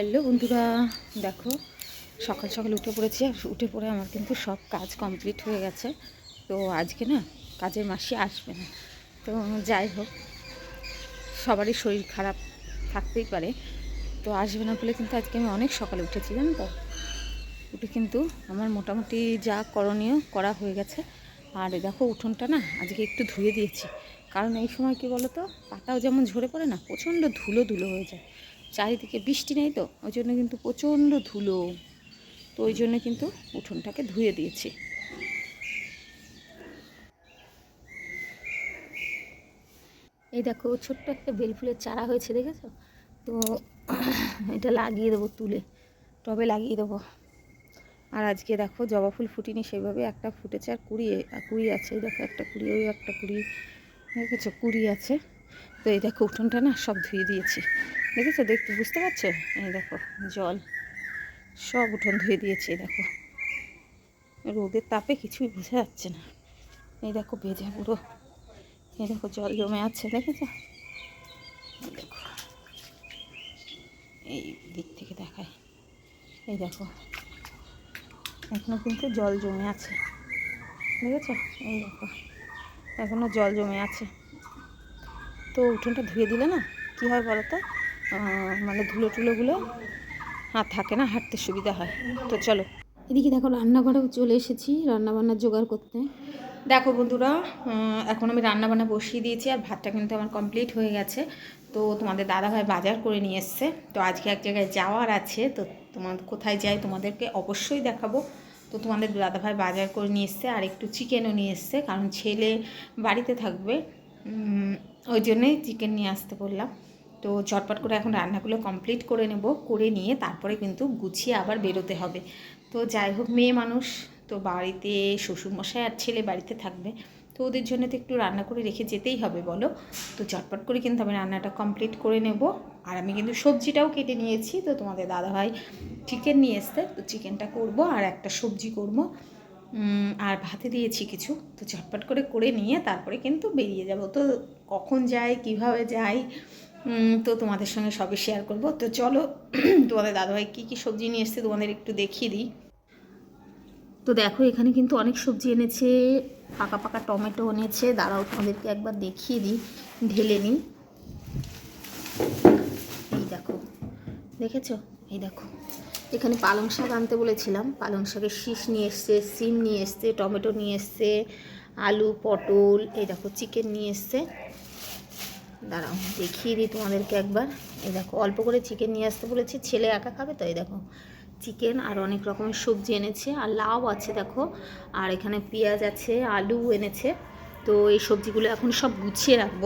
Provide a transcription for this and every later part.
Hello বন্ধুরা, দেখো, সকাল সকাল উঠে পড়েছি, আর উঠে পড়ে আমার কিন্তু সব কাজ কমপ্লিট হয়ে গেছে। তো আজকে না, কাজের মাসি আসবে না। তো যাই হোক, সবারই শরীর খারাপ থাকতেই পারে। তো আসবে না বলে কিন্তু আজকে আমি অনেক সকালে উঠেছি, জানো তো? উঠে কিন্তু আমার মোটামুটি যা করণীয় করা হয়ে গেছে। আর দেখো, উঠোনটা না আজকে একটু ধুয়ে দিয়েছি। কারণ এই সময় কি বলো তো পাতাও যেমন ঝরে পড়ে না, প্রচণ্ড ধুলো ধুলো হয়ে যায়। চারিদিকে বৃষ্টি নেই তো, ওই জন্য কিন্তু প্রচণ্ড ধুলো। তো ওই জন্য কিন্তু উঠোনটাকে ধুয়ে দিয়েছি। এই দেখো, ছোট্ট একটা বেল ফুলের চারা হয়েছে, দেখেছ? তো এটা লাগিয়ে দেবো তুলে, টবে লাগিয়ে দেবো। আর আজকে দেখো, জবা ফুল ফুটিনি, সেভাবে একটা ফুটেছে আর কুড়ি কুড়ি আছে। দেখো, একটা কুড়ি ওই একটা কুড়ি দেখেছ? কুড়ি আছে। এই দেখো উঠোনটা না সব ধুয়ে দিয়েছি। দেখেছ? দেখতে বুঝতে পারছ? এই দেখো, জল। সব উঠোন ধুয়ে দিয়েছি দেখো। রোদের তাপে কিছুই বোঝা যাচ্ছে না। এই দেখো ভেজা পুরো এই দেখো জল জমে আছে, দেখেছ? দেখো। এই দিক থেকে দেখায় এই দেখো। এখনও কিন্তু জল জমে আছে। দেখেছ? এই দেখো। এখনও জল জমে আছে। তো উঠোনটা ধুয়ে দিলে না কী হয় বলো তো মানে ধুলো টুলোগুলো আর থাকে না হাঁটতে সুবিধা হয়। তো চলো। এদিকে দেখো রান্নাঘরেও চলে এসেছি রান্নাবান্নার জোগাড় করতে। দেখো বন্ধুরা এখন আমি রান্নাবান্না বসিয়ে দিয়েছি আর ভাতটা কিন্তু আমার কমপ্লিট হয়ে গেছে। তো তোমাদের দাদাভাই বাজার করে নিয়ে এসছে। তো আজকে এক জায়গায় যাওয়ার আছে তো তোমার কোথায় যাই তোমাদেরকে অবশ্যই দেখাবো। তো তোমাদের দাদাভাই বাজার করে নিয়ে এসছে আর একটু চিকেনও নিয়ে এসছে কারণ ছেলে বাড়িতে থাকবে। ওই জন্যই চিকেন নিয়ে আসতে বললাম। তো চটপট করে এখন রান্নাগুলো কমপ্লিট করে নেব, করে নিয়ে তারপরে কিন্তু গুছিয়ে আবার বেরোতে হবে। তো যাই হোক, মেয়ে মানুষ, তো বাড়িতে শ্বশুরমশাই আর ছেলে বাড়িতে থাকবে, তো ওদের জন্য তো একটু রান্না করে রেখে যেতেই হবে বলো। তো চটপট করে কিন্তু আমি রান্নাটা কমপ্লিট করে নেব। আর আমি কিন্তু সবজিটাও কেটে নিয়েছি, তো তোমাদের দাদাভাই চিকেন নিয়ে এসতে তো চিকেনটা করব আর একটা সবজি করব। আর ভাতে দিয়েছি কিছু। তো চটপট করে করে নিয়ে তারপরে কিন্তু বেরিয়ে যাব। তো কখন যাই, কীভাবে যাই তো তোমাদের সঙ্গে সবই শেয়ার করব। তো চলো, তোমাদের দাদাভাই কী কী সবজি নিয়ে এসছে তোমাদের একটু দেখিয়ে দিই। তো দেখো, এখানে কিন্তু অনেক সবজি এনেছে, পাকা পাকা টমেটো এনেছে। দাঁড়াও, তোমাদেরকে একবার দেখিয়ে দিই, ঢেলে নিই। এই দেখো, দেখেছ? এই দেখো। এখানে পালং শাক আনতে বলেছিলাম। পালং শাকের শীষ নিয়ে এসছে, সিম নিয়ে এসছে, টমেটো নিয়ে এসছে, আলু, পটল, এই দেখো, চিকেন নিয়ে এসছে। দাঁড়াও, দেখিয়ে দিই তোমাদেরকে একবার। এই দেখো, অল্প করে চিকেন নিয়ে আসতে বলেছি, ছেলে একা খাবে তো? এই দেখো, চিকেন আর অনেক রকমের সবজি এনেছে, আর লাউ আছে দেখো, আর এখানে পেঁয়াজ আছে, আলু এনেছে। তো এই সবজিগুলো এখন সব গুছিয়ে রাখব।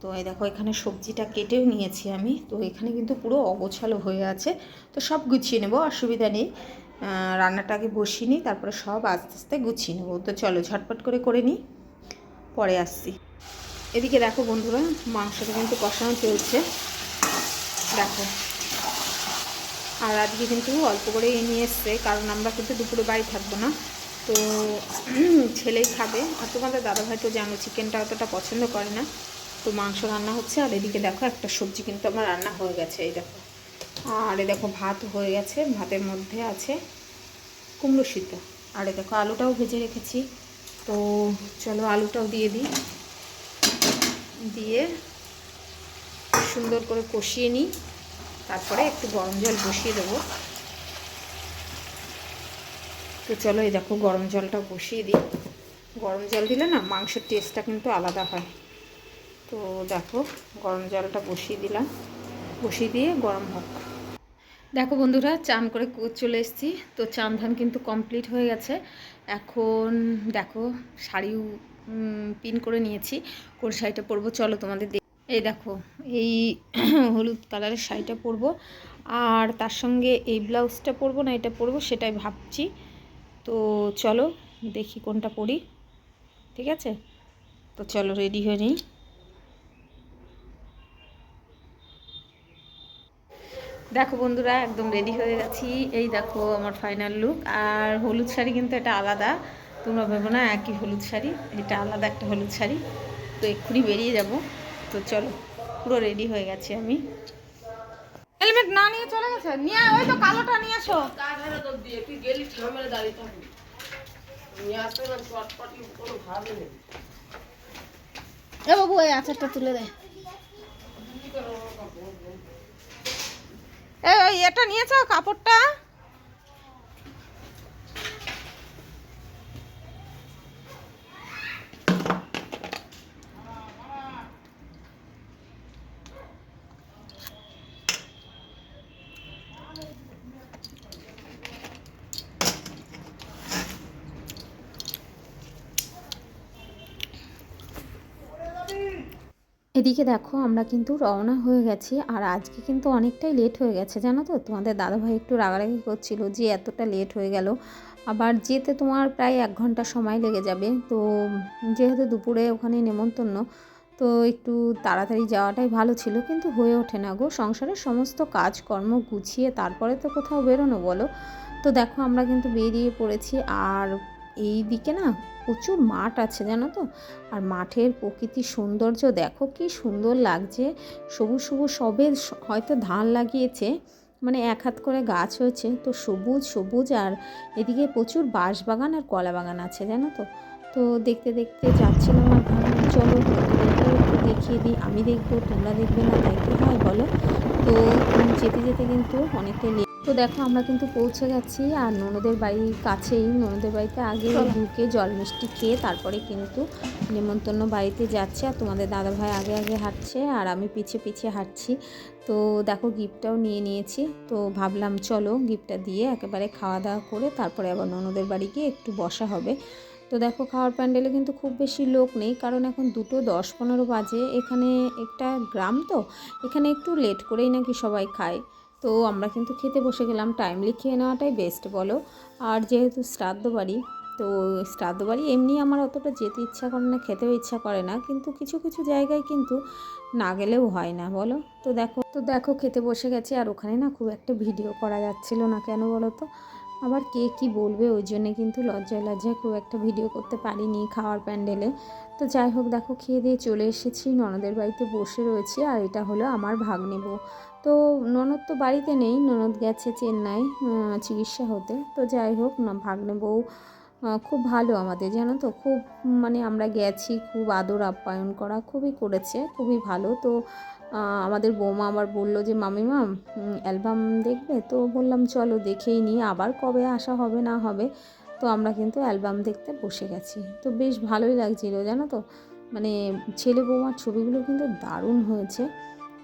তো এই দেখো, এখানে সবজিটা কেটেও নিয়েছি আমি। তো এখানে কিন্তু পুরো অগোছালো হয়ে আছে। তো সব গুছিয়ে নেব, অসুবিধা নেই। রান্নাটাকে বসিয়ে নিই, তারপরে সব আস্তে আস্তে গুছিয়ে নেব। তো চলো, ঝটপট করে করে নিই, পরে আসছি। এদিকে দেখো বন্ধুরা, মাংসটা কিন্তু কষানো চলছে। দেখো। আর আজকে কিন্তু অল্প করে নিয়ে এসছে, কারণ আমরা কিন্তু দুপুরে বাড়ি থাকব না। তো ছেলেই খাবে। আর তোমাদের দাদাভাই তো জানো চিকেনটা অতটা পছন্দ করে না। তো মাংস রান্না হচ্ছে, আর এদিকে দেখো একটা সবজি কিন্তু আমার রান্না হয়ে গেছে, এই দেখো। আর এ দেখো ভাত হয়ে গেছে, ভাতের মধ্যে আছে কুমড়ো সিদ্ধ। আর এ দেখো আলুটাও ভেজে রেখেছি, তো চলো আলুটাও দিয়ে দিই। দিয়ে সুন্দর করে কষিয়ে নিই, তারপরে একটু গরম জল বসিয়ে দেবো। তো চলো এই দেখো গরম জলটা বসিয়ে দিই। গরম জল দিলে না মাংসের টেস্টটা কিন্তু আলাদা হয়। তো দেখো, গরম জলটা বসিয়ে দিলাম। বসিয়ে দিয়ে গরম হোক। দেখো বন্ধুরা, চান করে চলে এসেছি। তো চান ধান কিন্তু কমপ্লিট হয়ে গেছে। এখন দেখো, শাড়িও পিন করে নিয়েছি। কোন শাড়িটা পরবো চলো তোমাদের এই দেখো, এই হলুদ কালারের শাড়িটা পরবো। আর তার সঙ্গে এই ব্লাউজটা পরবো না, এটা পরবো, সেটাই ভাবছি। তো চলো দেখি কোনটা পরি। ঠিক আছে? তো চলো, রেডি হয়ে নিই। দেখো বন্ধুরা, একদম রেডি হয়ে গেছি। এই দেখো আমার ফাইনাল লুক আর হলুদ শাড়ি কিন্তু এটা আলাদা। তোমরা ভেবো না, একই হলুদ শাড়ি। এটা আলাদা একটা হলুদ শাড়ি। তো এক্ষুনি বেরিয়ে যাব। তো চলো, পুরো রেডি হয়ে গেছি আমি। হেলমেট না নিয়ে চলে গেছে? নিয়ে ওই তো কালোটা নিয়ে দিয়ে নেই এ বাবু, এই আচারটা তুলে দে। এই এটা নিয়েছো কাপড়টা। এদিকে দেখো, আমরা কিন্তু রওনা হয়ে গেছি আর আজকে কিন্তু অনেকটাই লেট হয়ে গেছে, জানো তো? তোমাদের দাদাভাই একটু রাগারাগি করছিল যে এতটা লেট হয়ে গেল। আবার যেতে তোমার প্রায় এক ঘণ্টা সময় লেগে যাবে। তো যেহেতু দুপুরে ওখানে নেমন্তন্ন, তো একটু তাড়াতাড়ি যাওয়াটাই ভালো ছিল। কিন্তু হয়ে ওঠে না গো। সংসারের সমস্ত কাজকর্ম গুছিয়ে তারপরে তো কোথাও বেরোনো বলো। তো দেখো, আমরা কিন্তু বেরিয়ে পড়েছি। আর এই দিকে না প্রচুর মাঠ আছে, জানো তো? আর মাঠের প্রকৃতির সৌন্দর্য দেখো কি সুন্দর লাগছে। সবুজ সবুজ সবে হয়তো ধান লাগিয়েছে মানে এক হাত করে গাছ হয়েছে। তো সবুজ সবুজ আর এদিকে প্রচুর বাঁশ বাগান আর কলা বাগান আছে, জানো তো? তো দেখতে দেখতে যাচ্ছিলাম আর ভাবলাম চলো বন্ধুদেরকেও একটু দেখিয়ে দিই। আমি দেখব, তোমরা দেখবে না, তাই কি হয় বলো? তো যেতে যেতে কিন্তু অনেকটা তো দেখো আমরা কিন্তু পৌঁছে গেছি আর ননদের বাড়ির কাছেই। ননদের বাড়িতে আগে ঢুকে জল মিষ্টি খেয়ে তারপরে কিন্তু নেমন্তন্ন বাড়িতে যাচ্ছে আর তোমাদের দাদাভাই আগে আগে হাঁটছে আর আমি পিছে পিছে হাঁটছি। তো দেখো গিফটটাও নিয়ে নিয়েছি। তো ভাবলাম চলো গিফটটা দিয়ে একেবারে খাওয়া দাওয়া করে তারপরে আবার ননদের বাড়ি গিয়ে একটু বসা হবে। তো দেখো খাওয়ার প্যান্ডেলে কিন্তু খুব বেশি লোক নেই কারণ এখন দুটো দশ পনেরো বাজে। এখানে একটা গ্রাম তো এখানে একটু লেট করেই নাকি সবাই খায়। তো আমরা কিন্তু খেতে বসে গেলাম। টাইমলি খেয়ে নেওয়াটাই বেস্ট বলো। আর যেহেতু শ্রাদ্ধ বাড়ি, তো শ্রাদ্ধ বাড়ি এমনি আমার অতটা যেতে ইচ্ছা করে না, খেতেও ইচ্ছা করে না। কিন্তু কিছু কিছু জায়গায় কিন্তু না গেলেও হয় না বলো। তো দেখো তো দেখো খেতে বসে গেছে। আর ওখানে না খুব একটা ভিডিও করা যাচ্ছিল না কেন বলো তো? আবার কে কি বলবে? ওই জন্যে কিন্তু লজ্জায় লজ্জায় খুব একটা ভিডিও করতে পারিনি খাওয়ার প্যান্ডেলে তো যাই হোক, দেখো খেয়ে দিয়ে চলে এসেছি। ননদের বাড়িতে বসে রয়েছি। আর এটা হলো আমার ভাগ নেব তো ননদ তো বাড়িতে নেই, ননদ গেছে চেন্নাই চিকিৎসা হতে। তো যাই হোক, না, ভাগ্নে বউ খুব ভালো আমাদের, জানো তো? খুব মানে আমরা গেছি, খুব আদর আপ্যায়ন করা খুবই করেছে, খুবই ভালো। তো আমাদের বৌমা আবার বলল যে মামিমা অ্যালবাম দেখবে? তো বললাম, চলো দেখেই নিই, আবার কবে আসা হবে, না হবে? তো আমরা কিন্তু অ্যালবাম দেখতে বসে গেছি। তো বেশ ভালোই লাগছিল, জানো তো? মানে ছেলে বৌমার ছবিগুলো কিন্তু দারুণ হয়েছে।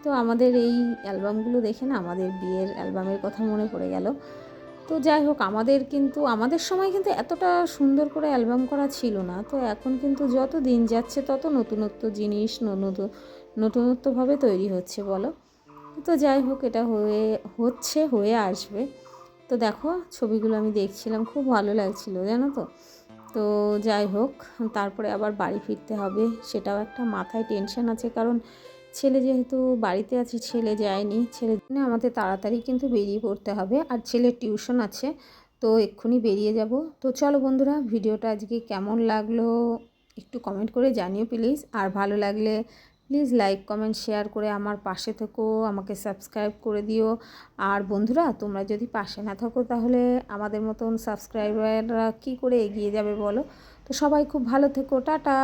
তো আমাদের এই অ্যালবামগুলো দেখে না আমাদের বিয়ের অ্যালবামের কথা মনে পড়ে গেল। তো যাই হোক, আমাদের কিন্তু, আমাদের সময় কিন্তু এতটা সুন্দর করে অ্যালবাম করা ছিল না। তো এখন কিন্তু যত দিন যাচ্ছে, তত নতুনত্ব জিনিস নতুন, নতুনত্বভাবে তৈরি হচ্ছে, বলো। তো যাই হোক, এটা হয়ে, হচ্ছে, হয়ে আসবে। তো দেখো, ছবিগুলো আমি দেখছিলাম, খুব ভালো লাগছিল, জানো তো। তো যাই হোক, তারপরে আবার বাড়ি ফিরতে হবে, সেটাও একটা মাথায় টেনশন আছে, কারণ ছেলে যেহেতু বাড়িতে আছে, ছেলে যায়নি, ছেলে আমাদের তাড়াতাড়ি কিন্তু বেরিয়ে পড়তে হবে। আর ছেলের টিউশন আছে, তো এক্ষুনি বেরিয়ে যাব। তো চলো বন্ধুরা, ভিডিওটা আজকে কেমন লাগল একটু কমেন্ট করে জানিও প্লিজ আর ভালো লাগলে প্লিজ লাইক কমেন্ট শেয়ার করে আমার পাশে থেকো, আমাকে সাবস্ক্রাইব করে দিও। আর বন্ধুরা, তোমরা যদি পাশে না থাকো তাহলে আমাদের মতন সাবস্ক্রাইবাররা কী করে এগিয়ে যাবে বলো? তো সবাই খুব ভালো থেকো, টাটা!